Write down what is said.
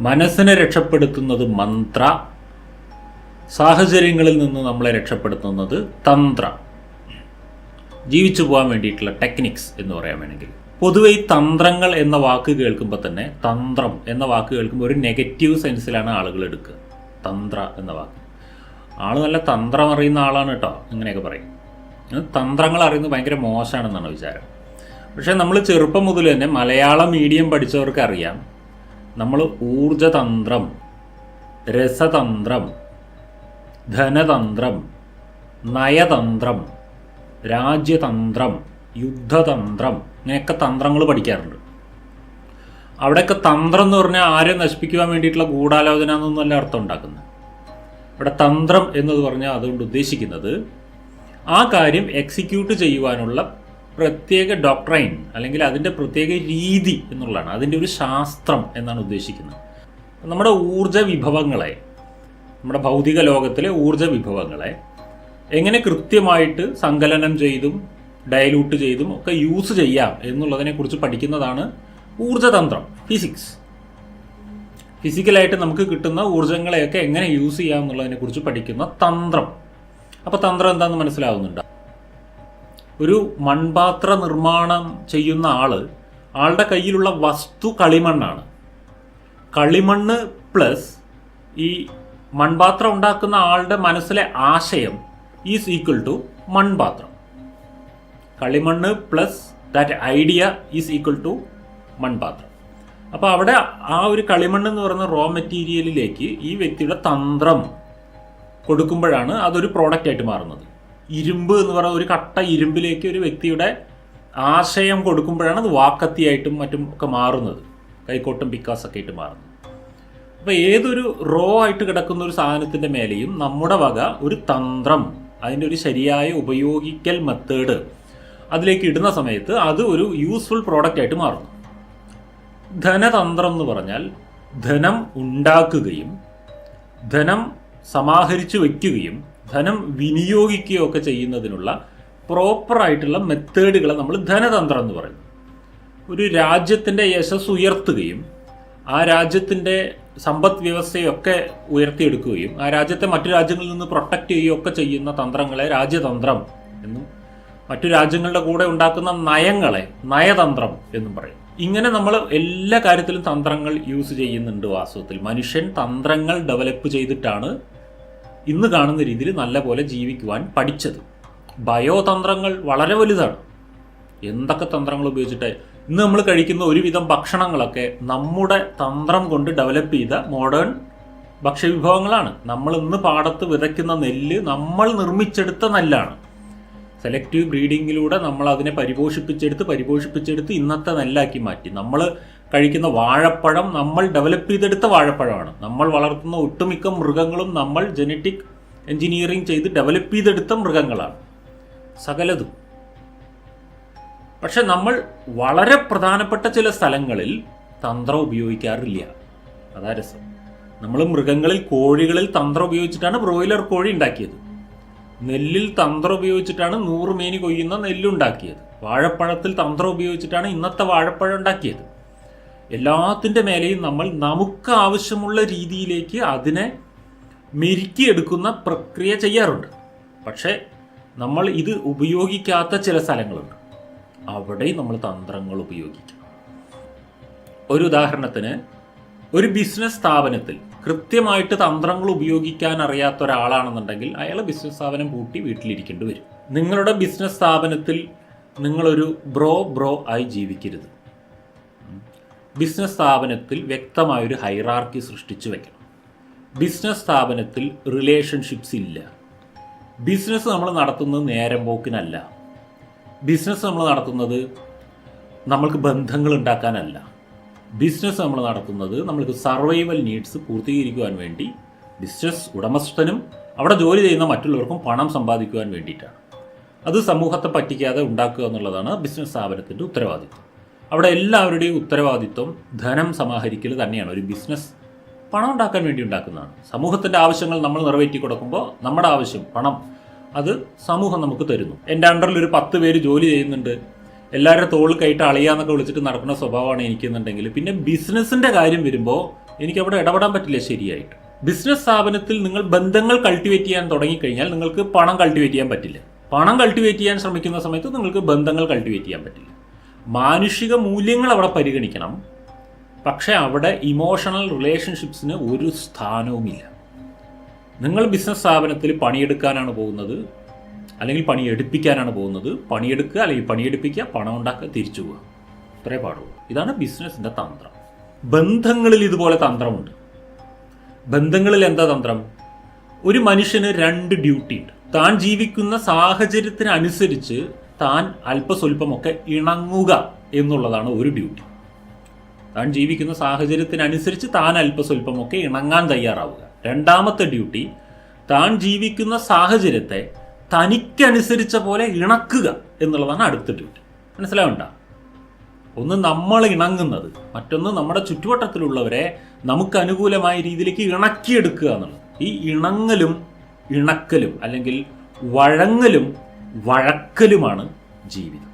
മനസ്സിനെ രക്ഷപ്പെടുത്തുന്നത് മന്ത്ര. സാഹചര്യങ്ങളിൽ നിന്ന് നമ്മളെ രക്ഷപ്പെടുത്തുന്നത് തന്ത്ര. ജീവിച്ചു പോകാൻ വേണ്ടിയിട്ടുള്ള ടെക്നിക്സ് എന്ന് പറയാൻ വേണമെങ്കിൽ. പൊതുവെ ഈ തന്ത്രങ്ങൾ എന്ന വാക്ക് കേൾക്കുമ്പോൾ തന്നെ തന്ത്രം എന്ന വാക്ക് കേൾക്കുമ്പോൾ ഒരു നെഗറ്റീവ് സെൻസിലാണ് ആളുകൾ എടുക്കുക. തന്ത്ര എന്ന വാക്ക്. ആൾ നല്ല തന്ത്രം അറിയുന്ന ആളാണ് കേട്ടോ ഇങ്ങനെയൊക്കെ പറയും. തന്ത്രങ്ങൾ അറിയുന്നത് ഭയങ്കര മോശമാണെന്നാണ് വിചാരം. പക്ഷേ നമ്മൾ ചെറുപ്പം മുതൽ തന്നെ മലയാളം മീഡിയം പഠിച്ചവർക്ക് അറിയാം നമ്മൾ ഊർജതന്ത്രം രസതന്ത്രം ധനതന്ത്രം നയതന്ത്രം രാജ്യതന്ത്രം യുദ്ധതന്ത്രം ഇങ്ങനെയൊക്കെ തന്ത്രങ്ങൾ പഠിക്കാറുണ്ട്. അവിടെയൊക്കെ തന്ത്രം എന്ന് പറഞ്ഞാൽ ആരെ നശിപ്പിക്കുവാൻ വേണ്ടിയിട്ടുള്ള ഗൂഢാലോചന എന്നൊന്നുമല്ല അർത്ഥം ഉണ്ടാക്കുന്നത്. ഇവിടെ തന്ത്രം എന്നത് പറഞ്ഞാൽ അതുകൊണ്ട് ഉദ്ദേശിക്കുന്നത് ആ കാര്യം എക്സിക്യൂട്ട് ചെയ്യുവാനുള്ള പ്രത്യേക ഡോക്ട്രൈൻ അല്ലെങ്കിൽ അതിന്റെ പ്രത്യേക രീതി എന്നുള്ളതാണ്. അതിന്റെ ഒരു ശാസ്ത്രം എന്നാണ് ഉദ്ദേശിക്കുന്നത്. നമ്മുടെ ഊർജ വിഭവങ്ങളെ നമ്മുടെ ഭൗതിക ലോകത്തിലെ ഊർജ വിഭവങ്ങളെ എങ്ങനെ കൃത്യമായിട്ട് സങ്കലനം ചെയ്തും ഡയലൂട്ട് ചെയ്തും ഒക്കെ യൂസ് ചെയ്യാം എന്നുള്ളതിനെ കുറിച്ച് പഠിക്കുന്നതാണ് ഊർജതന്ത്രം ഫിസിക്സ് ഫിസിക്കലായിട്ട് നമുക്ക് കിട്ടുന്ന ഊർജങ്ങളെയൊക്കെ എങ്ങനെ യൂസ് ചെയ്യാം എന്നുള്ളതിനെക്കുറിച്ച് പഠിക്കുന്ന തന്ത്രം. അപ്പോൾ തന്ത്രം എന്താണെന്ന് മനസ്സിലാവുന്നുണ്ട്? ഒരു മൺപാത്ര നിർമ്മാണം ചെയ്യുന്ന ആൾ ആളുടെ കയ്യിലുള്ള വസ്തു കളിമണ്ണാണ്. കളിമണ്ണ് പ്ലസ് ഈ മൺപാത്രം ഉണ്ടാക്കുന്ന ആളുടെ മനസ്സിലെ ആശയം ഈസ് ഈക്വൽ ടു മൺപാത്രം. കളിമണ്ണ് plus that idea is equal to മൺപാത്രം. അപ്പോൾ അവിടെ ആ ഒരു കളിമണ്ണ് എന്ന് പറയുന്ന റോ മെറ്റീരിയലിലേക്ക് ഈ വ്യക്തിയുടെ തന്ത്രം കൊടുക്കുമ്പോഴാണ് അതൊരു പ്രോഡക്റ്റ് ആയിട്ട് മാറുന്നത്. ഇരുമ്പ് എന്ന് പറയുന്ന ഒരു കട്ട ഇരുമ്പിലേക്ക് ഒരു വ്യക്തിയുടെ ആശയം കൊടുക്കുമ്പോഴാണ് അത് വാക്കത്തിയായിട്ടും മറ്റും ഒക്കെ മാറുന്നത്. കൈക്കോട്ടും പിക്കാസൊക്കെ ആയിട്ട് മാറുന്നത്. അപ്പോൾ ഏതൊരു റോ ആയിട്ട് കിടക്കുന്ന ഒരു സാധനത്തിന്റെ മേലെയും നമ്മുടെ വക ഒരു തന്ത്രം അതിന്റെ ഒരു ശരിയായ ഉപയോഗിക്കൽ മെത്തേഡ് അതിലേക്ക് ഇടുന്ന സമയത്ത് അത് ഒരു യൂസ്ഫുൾ പ്രോഡക്റ്റ് ആയിട്ട് മാറുന്നു. ധനതന്ത്രം എന്ന് പറഞ്ഞാൽ ധനം ഉണ്ടാക്കുകയും ധനം സമാഹരിച്ചു വയ്ക്കുകയും ധനം വിനിയോഗിക്കുകയോ ഒക്കെ ചെയ്യുന്നതിനുള്ള പ്രോപ്പറായിട്ടുള്ള മെത്തേഡുകളെ നമ്മൾ ധനതന്ത്രം എന്ന് പറയും ഒരു രാജ്യത്തിന്റെ യശസ് ഉയർത്തുകയും ആ രാജ്യത്തിന്റെ സമ്പദ് വ്യവസ്ഥയൊക്കെ ഉയർത്തിയെടുക്കുകയും ആ രാജ്യത്തെ മറ്റു രാജ്യങ്ങളിൽ നിന്ന് പ്രൊട്ടക്റ്റ് ചെയ്യുകയും ഒക്കെ ചെയ്യുന്ന തന്ത്രങ്ങളെ രാജ്യതന്ത്രം എന്നും മറ്റു രാജ്യങ്ങളുടെ കൂടെ ഉണ്ടാക്കുന്ന നയങ്ങളെ നയതന്ത്രം എന്നും പറയും. ഇങ്ങനെ നമ്മൾ എല്ലാ കാര്യത്തിലും തന്ത്രങ്ങൾ യൂസ് ചെയ്യുന്നുണ്ട് വാസ്തവത്തിൽ. മനുഷ്യൻ തന്ത്രങ്ങൾ ഡെവലപ്പ് ചെയ്തിട്ടാണ് ഇന്ന് കാണുന്ന രീതിയിൽ നല്ല പോലെ ജീവിക്കുവാൻ പഠിച്ചത്. ബയോതന്ത്രങ്ങൾ വളരെ വലുതാണ്. എന്തൊക്കെ തന്ത്രങ്ങൾ ഉപയോഗിച്ചിട്ട് ഇന്ന് നമ്മൾ കഴിക്കുന്ന ഒരുവിധം ഭക്ഷണങ്ങളൊക്കെ നമ്മുടെ തന്ത്രം കൊണ്ട് ഡെവലപ്പ് ചെയ്ത മോഡേൺ ഭക്ഷ്യവിഭവങ്ങളാണ്. നമ്മൾ ഇന്ന് പാടത്ത് വിതയ്ക്കുന്ന നെല്ല് നമ്മൾ നിർമ്മിച്ചെടുത്ത നെല്ലാണ്. സെലക്റ്റീവ് ബ്രീഡിങ്ങിലൂടെ നമ്മൾ അതിനെ പരിപോഷിപ്പിച്ചെടുത്ത് പരിപോഷിപ്പിച്ചെടുത്ത് ഇന്നത്തെ നെല്ലാക്കി മാറ്റി. നമ്മൾ കഴിക്കുന്ന വാഴപ്പഴം നമ്മൾ ഡെവലപ്പ് ചെയ്തെടുത്ത വാഴപ്പഴമാണ്. നമ്മൾ വളർത്തുന്ന ഒട്ടുമിക്ക മൃഗങ്ങളും നമ്മൾ ജനറ്റിക് എഞ്ചിനീയറിംഗ് ചെയ്ത് ഡെവലപ്പ് ചെയ്തെടുത്ത മൃഗങ്ങളാണ്. സകലതും. പക്ഷെ നമ്മൾ വളരെ പ്രധാനപ്പെട്ട ചില സ്ഥലങ്ങളിൽ തന്ത്രം ഉപയോഗിക്കാറില്ല. അതാ രസം. നമ്മൾ മൃഗങ്ങളിൽ കോഴികളിൽ തന്ത്രം ഉപയോഗിച്ചിട്ടാണ് ബ്രോയിലർ കോഴി ഉണ്ടാക്കിയത്. നെല്ലിൽ തന്ത്രം ഉപയോഗിച്ചിട്ടാണ് നൂറ് മേനി കൊയ്യുന്ന നെല്ലുണ്ടാക്കിയത് വാഴപ്പഴത്തിൽ തന്ത്രം ഉപയോഗിച്ചിട്ടാണ് ഇന്നത്തെ വാഴപ്പഴം ഉണ്ടാക്കിയത്. എല്ലാത്തിന്റെ മേലെയും നമ്മൾ നമുക്ക് ആവശ്യമുള്ള രീതിയിലേക്ക് അതിനെ മെരുക്കിയെടുക്കുന്ന പ്രക്രിയ ചെയ്യാറുണ്ട്. പക്ഷേ നമ്മൾ ഇത് ഉപയോഗിക്കാത്ത ചില സ്ഥലങ്ങളുണ്ട്. അവിടെയും നമ്മൾ തന്ത്രങ്ങൾ ഉപയോഗിക്കണം ഒരു ഉദാഹരണത്തിന് ഒരു ബിസിനസ് സ്ഥാപനത്തിൽ കൃത്യമായിട്ട് തന്ത്രങ്ങൾ ഉപയോഗിക്കാൻ അറിയാത്ത ഒരാളാണെന്നുണ്ടെങ്കിൽ അയാൾ ബിസിനസ് സ്ഥാപനം പൂട്ടി വീട്ടിലിരിക്കേണ്ടി വരും. നിങ്ങളുടെ ബിസിനസ് സ്ഥാപനത്തിൽ നിങ്ങളൊരു ബ്രോ ബ്രോ ആയി ജീവിക്കരുത്. ബിസിനസ് സ്ഥാപനത്തിൽ വ്യക്തമായൊരു ഹൈറാർക്കി സൃഷ്ടിച്ചു വെക്കണം. ബിസിനസ് സ്ഥാപനത്തിൽ റിലേഷൻഷിപ്സ് ഇല്ല. ബിസിനസ് നമ്മൾ നടത്തുന്നത് നേരം പോക്കിനല്ല. ബിസിനസ് നമ്മൾ നടത്തുന്നത് നമ്മൾക്ക് ബന്ധങ്ങൾ ഉണ്ടാക്കാനല്ല. ബിസിനസ് നമ്മൾ നടത്തുന്നത് നമ്മൾക്ക് സർവൈവൽ നീഡ്സ് പൂർത്തീകരിക്കുവാൻ വേണ്ടി ബിസിനസ് ഉടമസ്ഥനും അവിടെ ജോലി ചെയ്യുന്ന മറ്റുള്ളവർക്കും പണം സമ്പാദിക്കുവാൻ വേണ്ടിയിട്ടാണ്. അത് സമൂഹത്തെ പറ്റിക്കാതെ ഉണ്ടാക്കുക എന്നുള്ളതാണ് ബിസിനസ് സ്ഥാപനത്തിന്റെ ഉത്തരവാദിത്വം. അവിടെ എല്ലാവരുടെയും ഉത്തരവാദിത്വം ധനം സമാഹരിക്കൽ തന്നെയാണ്. ഒരു ബിസിനസ് പണം ഉണ്ടാക്കാൻ വേണ്ടി ഉണ്ടാക്കുന്നതാണ്. സമൂഹത്തിന്റെ ആവശ്യങ്ങൾ നമ്മൾ നിറവേറ്റി കൊടുക്കുമ്പോൾ നമ്മുടെ ആവശ്യം പണം അത് സമൂഹം നമുക്ക് തരുന്നു. എന്റെ അണ്ടറിൽ ഒരു പത്ത് പേര് ജോലി ചെയ്യുന്നുണ്ട്. എല്ലാവരുടെ തോളിൽ കയറ്റ അളിയാന്നൊക്കെ വിളിച്ചിട്ട് നടക്കുന്ന സ്വഭാവമാണ് എനിക്കെന്നുണ്ടെങ്കിൽ പിന്നെ ബിസിനസ്സിന്റെ കാര്യം വരുമ്പോൾ എനിക്ക് അവിടെ ഇടപെടാൻ പറ്റില്ല ശരിയായിട്ട്. ബിസിനസ് സ്ഥാപനത്തിൽ നിങ്ങൾ ബന്ധങ്ങൾ കൾട്ടിവേറ്റ് ചെയ്യാൻ തുടങ്ങിക്കഴിഞ്ഞാൽ നിങ്ങൾക്ക് പണം കൾട്ടിവേറ്റ് ചെയ്യാൻ പറ്റില്ല. പണം കൾട്ടിവേറ്റ് ചെയ്യാൻ ശ്രമിക്കുന്ന സമയത്ത് നിങ്ങൾക്ക് ബന്ധങ്ങൾ കൾട്ടിവേറ്റ് ചെയ്യാൻ പറ്റില്ല. മാനുഷിക മൂല്യങ്ങൾ അവിടെ പരിഗണിക്കണം. പക്ഷേ അവിടെ ഇമോഷണൽ റിലേഷൻഷിപ്സിന് ഒരു സ്ഥാനവുമില്ല. നിങ്ങൾ ബിസിനസ് സ്ഥാപനത്തിൽ പണിയെടുക്കാനാണ് പോകുന്നത് അല്ലെങ്കിൽ പണി എടുപ്പിക്കാനാണ് പോകുന്നത്. പണിയെടുക്കുക അല്ലെങ്കിൽ പണിയെടുപ്പിക്കുക പണം ഉണ്ടാക്കുക തിരിച്ചു പോവുക. ഇത്രേ പാടുള്ളൂ. ഇതാണ് ബിസിനസ്സിന്റെ തന്ത്രം. ബന്ധങ്ങളിൽ ഇതുപോലെ തന്ത്രമുണ്ട്. ബന്ധങ്ങളിൽ എന്താ തന്ത്രം? ഒരു മനുഷ്യന് രണ്ട് ഡ്യൂട്ടി ഉണ്ട്. താൻ ജീവിക്കുന്ന സാഹചര്യത്തിനനുസരിച്ച് താൻ അല്പസ്വല്പമൊക്കെ ഇണങ്ങുക എന്നുള്ളതാണ് ഒരു ഡ്യൂട്ടി താൻ ജീവിക്കുന്ന സാഹചര്യത്തിനനുസരിച്ച് താൻ അല്പസ്വല്പമൊക്കെ ഇണങ്ങാൻ തയ്യാറാവുക. രണ്ടാമത്തെ ഡ്യൂട്ടി താൻ ജീവിക്കുന്ന സാഹചര്യത്തെ തനിക്കനുസരിച്ച പോലെ ഇണക്കുക എന്നുള്ളതാണ് അടുത്ത ഡ്യൂട്ടി മനസ്സിലാവണ്ട? ഒന്ന് നമ്മൾ ഇണങ്ങുന്നത് മറ്റൊന്ന് നമ്മുടെ ചുറ്റുവട്ടത്തിലുള്ളവരെ നമുക്ക് അനുകൂലമായ രീതിയിലേക്ക് ഇണക്കിയെടുക്കുക എന്നുള്ളത്. ഈ ഇണങ്ങലും ഇണക്കലും അല്ലെങ്കിൽ വഴങ്ങലും വഴക്കലുമാണ് ജീവിതം.